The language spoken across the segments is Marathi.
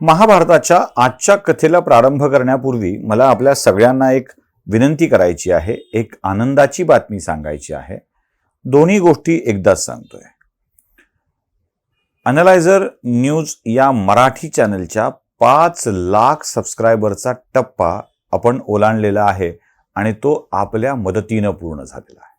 महाभारताच्या आजच्या कथेला प्रारंभ करण्यापूर्वी मला आपल्या सगळ्यांना एक विनंती करायची आहे एक आनंदाची बातमी सांगायची आहे. दोन्ही गोष्टी एकदाच सांगतोय. अनलायझर न्यूज या मराठी चॅनलच्या पाच लाख सबस्क्रायबरचा टप्पा आपण ओलांडलेला आहे आणि तो आपल्या मदतीनं पूर्ण झालेला आहे.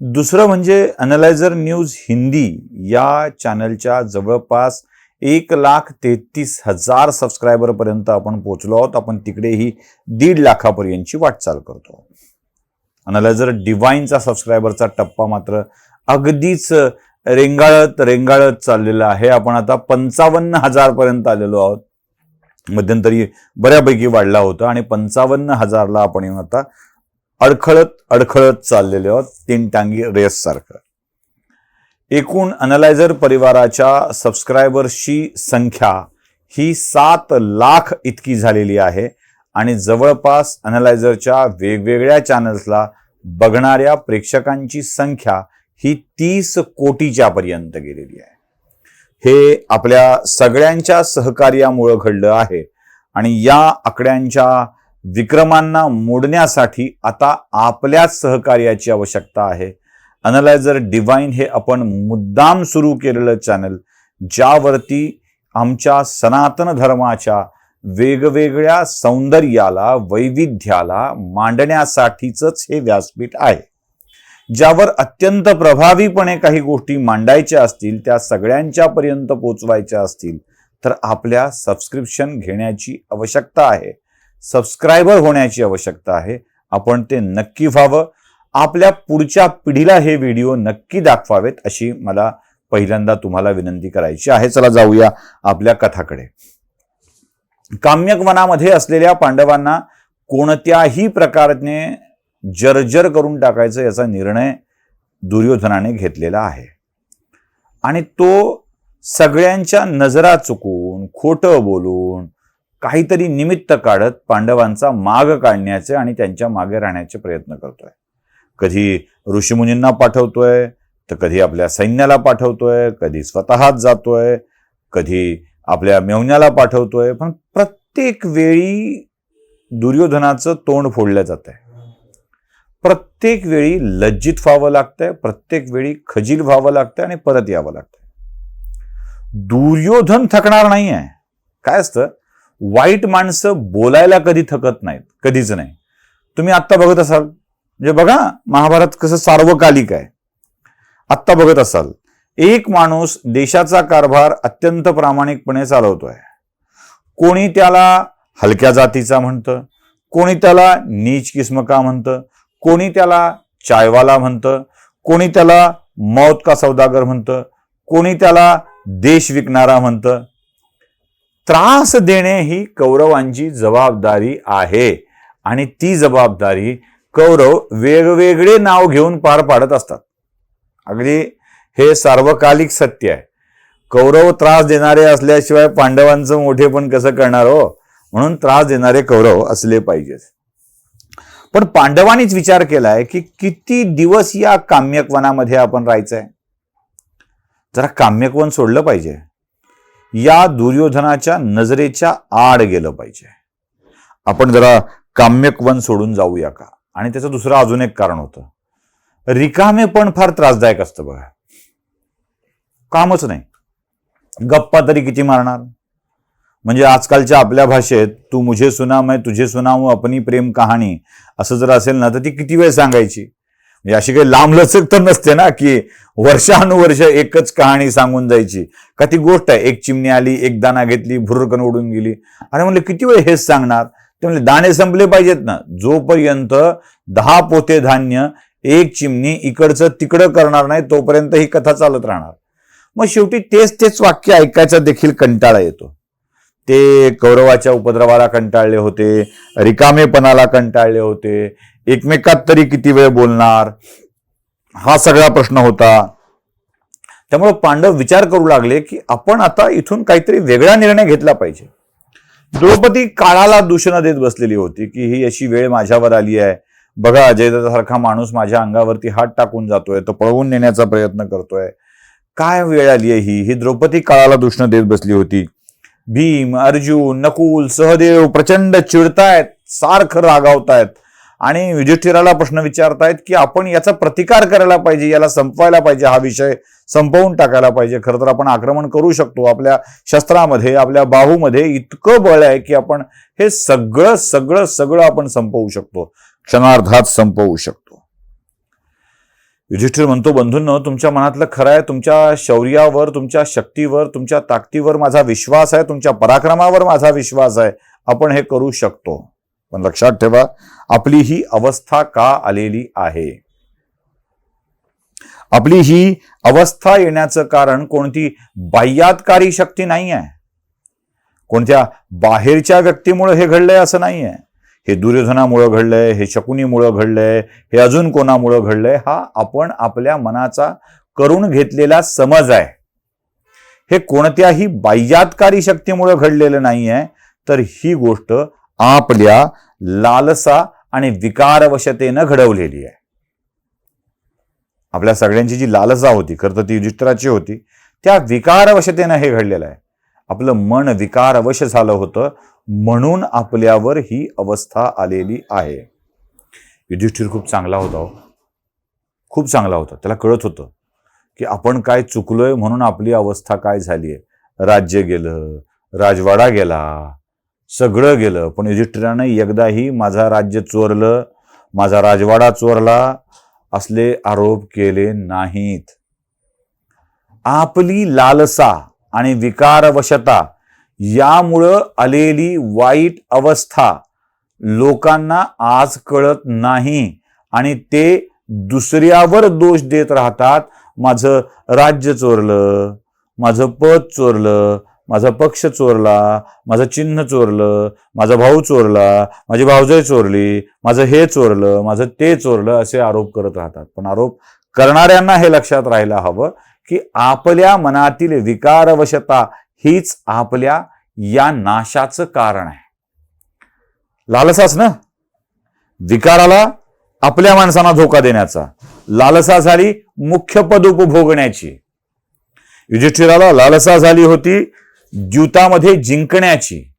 दुसरं म्हणजे अनलायझर न्यूज हिंदी या चॅनलच्या जवळपास एक लाख तेहतीस हजार सबस्क्रायबरपर्यंत आपण पोहोचलो आहोत. आपण तिकडेही दीड लाखापर्यंतची वाटचाल करतो अनलायझर डिवाईनचा सबस्क्रायबरचा टप्पा मात्र अगदीच रेंगाळत रेंगाळत चाललेला आहे. आपण आता पंचावन्न हजारपर्यंत आलेलो आहोत. मध्यंतरी बऱ्यापैकी वाढला होता आणि पंचावन्न हजारला आपण येऊन आता अडखळत अडखळत चाललेले आहोत. तीन टांगी रेससारखं एकूण अनलायझर परिवाराच्या सबस्क्रायबर्सची संख्या ही सात लाख इतकी झालेली आहे आणि जवळपास अनलायझरच्या वेगवेगळ्या चॅनल्सला बघणाऱ्या प्रेक्षकांची संख्या ही तीस कोटीच्या पर्यंत गेलेली आहे. हे आपल्या सगळ्यांच्या सहकार्यामुळं घडलं आहे आणि या आकड्यांच्या विक्रमांना मोडण्यासाठी आता आपल्याच सहकार्याची आवश्यकता आहे. अनलायझर डिवाईन हे आपण मुद्दाम सुरू केलेलं चॅनल ज्यावरती आमच्या सनातन धर्माच्या वेगवेगळ्या सौंदर्याला वैविध्याला मांडण्यासाठीच हे व्यासपीठ आहे. ज्यावर अत्यंत प्रभावीपणे काही गोष्टी मांडायच्या असतील त्या सगळ्यांच्या पर्यंत पोचवायच्या असतील तर आपल्या सबस्क्रिप्शन घेण्याची आवश्यकता आहे. सबस्क्रायबर होण्याची आवश्यकता आहे. आपण ते नक्की व्हावं. आपल्या पुढच्या पिढीला हे व्हिडिओ नक्की दाखवावेत अशी मला पहिल्यांदा तुम्हाला विनंती करायची आहे. चला जाऊया आपल्या कथाकडे. काम्यक वनामध्ये असलेल्या पांडवांना कोणत्याही प्रकारने जर्जर करून टाकायचं याचा निर्णय दुर्योधनाने घेतलेला आहे. आणि तो सगळ्यांच्या नजरा चुकून खोटं बोलून काहीतरी निमित्त काढत पांडवांचा माग काढण्याचे आणि त्यांच्या मागे राहण्याचे प्रयत्न करतोय. कधी ऋषीमुनींना पाठवतोय तर कधी आपल्या सैन्याला पाठवतोय कधी स्वतःच जातोय कधी आपल्या मेवण्याला पाठवतोय. पण प्रत्येक वेळी दुर्योधनाचं तोंड फोडलं जात आहे प्रत्येक वेळी लज्जित व्हावं लागतंय प्रत्येक वेळी खजील व्हावं लागतंय आणि परत यावं लागतंय. दुर्योधन थकणार नाही आहे काय असतं? वाईट माणसं बोलायला कधी थकत नाहीत कधीच नाही. तुम्ही आत्ता बघत असाल म्हणजे बघा महाभारत कसं सार्वकालिक आहे. आत्ता बघत असाल एक माणूस देशाचा कारभार अत्यंत प्रामाणिकपणे चालवतोय. कोणी त्याला हलक्या जातीचा म्हणतं कोणी त्याला नीच किस्मका म्हणतं कोणी त्याला चायवाला म्हणतं कोणी त्याला मौत का सौदागर म्हणतं कोणी त्याला देश विकणारा म्हणतं. त्रास देणे ही कौरवांची जबाबदारी आहे आणि ती जबाबदारी कौरव वेगवेगळे नाव घेऊन पार पाडत असतात. अगदी हे सार्वकालिक सत्य आहे. कौरव त्रास देणारे असल्याशिवाय पांडवांचं मोठेपण कसं करणार हो? म्हणून त्रास देणारे कौरव असले पाहिजेत. पण पांडवांनीच विचार केलाय की किती दिवस या काम्यकवनामध्ये आपण राहायचंय? जरा काम्यकवन सोडलं पाहिजे. या दुर्योधनाच्या नजरेच्या आड गेलं पाहिजे. आपण जरा काम्यकवन सोडून जाऊया का? आणि त्याचं दुसरं अजून एक कारण होतं. रिकामे पण फार त्रासदायक असतं बघा. कामच नाही. गप्पा तरी किती मारणार? म्हणजे आजकालच्या आपल्या भाषेत तू मुझे सुना मैं तुझे सुनावू अपनी प्रेम कहाणी असं जर असेल ना तर ती किती वेळ सांगायची? म्हणजे अशी काही लांबलचक तर नसते ना की वर्षानुवर्ष एकच कहाणी सांगून जायची. का ती गोष्ट आहे एक चिमणी आली एक दाना घेतली भुरकन उडून गेली. अरे म्हणलं किती वेळ हेच सांगणार? ते दाणे संपले पाहिजेत ना. जोपर्यंत दहा पोते धान्य एक चिमणी इकडचं तिकडं करणार नाही तोपर्यंत ही कथा चालत राहणार. मग शेवटी तेच तेच वाक्य ऐकायचा देखील कंटाळा येतो. ते कौरवाच्या उपद्रवाला कंटाळले होते रिकामेपणाला कंटाळले होते. एकमेकात तरी किती वेळ बोलणार? हा सगळा प्रश्न होता. त्यामुळे पांडव विचार करू लागले की आपण आता इथून काहीतरी वेगळा निर्णय घेतला पाहिजे. द्रौपदी काळाला दूषणं देत बसलेली होती की ही अशी वेळ माझ्यावर आली आहे. बघा अजयदासारखा माणूस माझ्या अंगावरती हात टाकून जातोय तो पळवून नेण्याचा प्रयत्न करतोय. काय वेळ आली आहे ही? ही द्रौपदी काळाला दूषणं देत बसली होती. भीम अर्जुन नकुल सहदेव प्रचंड चिडतायत सारखं रागावतायत. आणि युधिष्ठिराला प्रश्न विचारतायत की आपण याचा प्रतिकार करायला पाहिजे याला संपवायला पाहिजे हा विषय संपवून टाकायला पाहिजे. खरं तर आपण आक्रमण करू शकतो. आपल्या शस्त्रामध्ये आपल्या बाहूमध्ये इतकं बळ आहे की आपण हे सगळं सगळं सगळं आपण संपवू शकतो. क्षणार्धात संपवू शकतो. युधिष्ठिर म्हणतो बंधूंनो तुमच्या मनातलं खरं आहे. तुमच्या शौर्यावर तुमच्या शक्तीवर तुमच्या ताकदीवर माझा विश्वास आहे. तुमच्या पराक्रमावर माझा विश्वास आहे. आपण हे करू शकतो. पण लक्षात ठेवा आपली ही अवस्था का आलेली आहे? आपली ही अवस्था येण्याचं कारण कोणती? बाह्यातकारी शक्ती नाही आहे कोणत्या बाहेरच्या व्यक्तीमुळे हे घडलंय असं नाही आहे हे दुर्योधनामुळं घडलंय हे शकुनीमुळं घडलंय हे अजून कोणामुळं घडलंय हा आपण आपल्या मनाचा करून घेतलेला समज आहे. हे कोणत्याही बाह्यातकारी शक्तीमुळं घडलेलं नाही आहे तर ही गोष्ट आपल्या लालसा आणि विकारवशतेनं घडवलेली आहे. आपल्या सगळ्यांची जी लालसा होती खरं तर ती युधिष्ठराची होती त्या विकारवशतेनं हे घडलेलं आहे. आपलं मन विकारवश झालं होतं म्हणून आपल्यावर ही अवस्था आलेली आहे. युधिष्ठिर खूप चांगला होता हो. खूप चांगला होता. त्याला कळत होतं की आपण काय चुकलोय म्हणून आपली अवस्था काय झाली आहे राज्य गेलं राजवाडा गेला सगळं गेलं. पण युधिष्ठिरानं एकदाही माझा राज्य चोरलं माझा राजवाडा चोरला असले आरोप केले नाहीत. आपली लालसा आणि विकारवशता यामुळं आलेली वाईट अवस्था लोकांना आज कळत नाही आणि ते दुसऱ्यावर दोष देत राहतात. माझं राज्य चोरलं माझं पद चोरलं माझा पक्ष चोरला माझं चिन्ह चोरलं माझा भाऊ चोरला माझी भावजय चोरली माझं हे चोरलं माझं ते चोरलं असे आरोप करत राहतात. पण आरोप करणाऱ्यांना हे लक्षात राहायला हवं की आपल्या मनातील विकारवशता हीच आपल्या या नाशाचं कारण आहे. लालसाच ना? विकाराला आपल्या माणसांना धोका देण्याचा. लालसा झाली मुख्य पद उपभोगण्याची. युधिष्ठिराला लालसा झाली होती द्यूतामध्ये जिंकण्याची.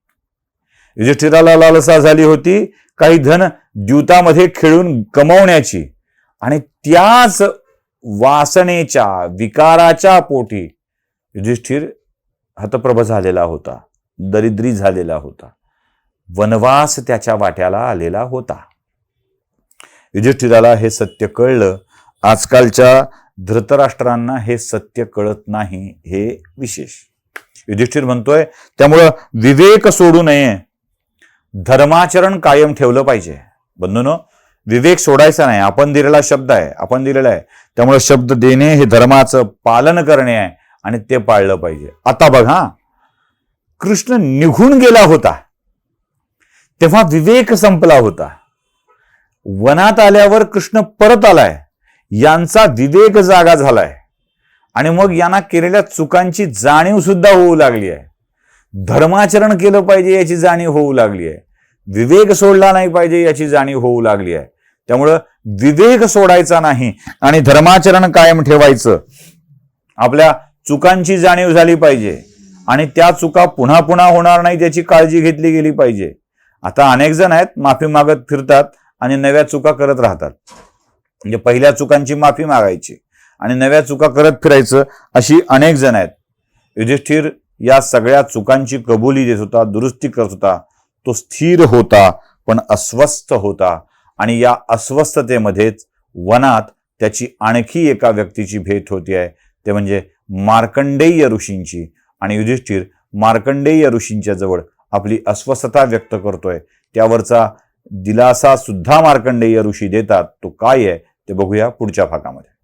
युधिष्ठिराला लालसा झाली होती. काही धन द्यूतामध्ये खेळून कमवण्याची आणि त्याच वासनेच्या विकाराच्या पोटी युधिष्ठिर हतप्रभ झालेला होता. दरिद्री झालेला होता. वनवास त्याच्या वाट्याला आलेला होता. युधिष्ठिराला हे सत्य कळलं. आजकालच्या धृतराष्ट्रांना हे सत्य कळत नाही हे विशेष. युधिष्ठिर म्हणतोय त्यामुळं विवेक सोडू नये. धर्माचरण कायम ठेवलं पाहिजे. बंधून विवेक सोडायचा नाही. आपण दिलेला शब्द आहे आपण दिलेला आहे. त्यामुळे शब्द देणे हे धर्माचं पालन करणे आहे आणि ते पाळलं पाहिजे. आता बघ हा कृष्ण निघून गेला होता. तेव्हा विवेक संपला होता. वनात आल्यावर कृष्ण परत आलाय. यांचा विवेक जागा झालाय. आणि मग यांना केलेल्या चुकांची जाणीव सुद्धा होऊ लागली आहे. धर्माचरण केलं पाहिजे याची जाणीव होऊ लागली आहे. विवेक सोडला नाही पाहिजे याची जाणीव होऊ लागली आहे. त्यामुळं विवेक सोडायचा नाही आणि धर्माचरण कायम ठेवायचं. आपल्या चुकांची जाणीव झाली पाहिजे आणि त्या चुका पुन्हा पुन्हा होणार नाही त्याची काळजी घेतली गेली पाहिजे. आता अनेक जण आहेत माफी मागत फिरतात आणि नव्या चुका करत राहतात. म्हणजे पहिल्या चुकांची माफी मागायची. आणि नव्या चुका करत फिरायचं अशी अनेक जण आहेत. युधिष्ठिर या सगळ्या चुकांची कबुली देत होता दुरुस्ती करत होता. तो स्थिर होता पण अस्वस्थ होता. आणि या अस्वस्थतेमध्येच वनात त्याची आणखी एका व्यक्तीची भेट होती आहे. ते म्हणजे मार्कंडेय ऋषींची. आणि युधिष्ठिर मार्कंडेय ऋषींच्या जवळ आपली अस्वस्थता व्यक्त करतोय. त्यावरचा दिलासा सुद्धा मार्कंडेय ऋषी देतात. तो काय आहे ते बघूया पुढच्या भागामध्ये.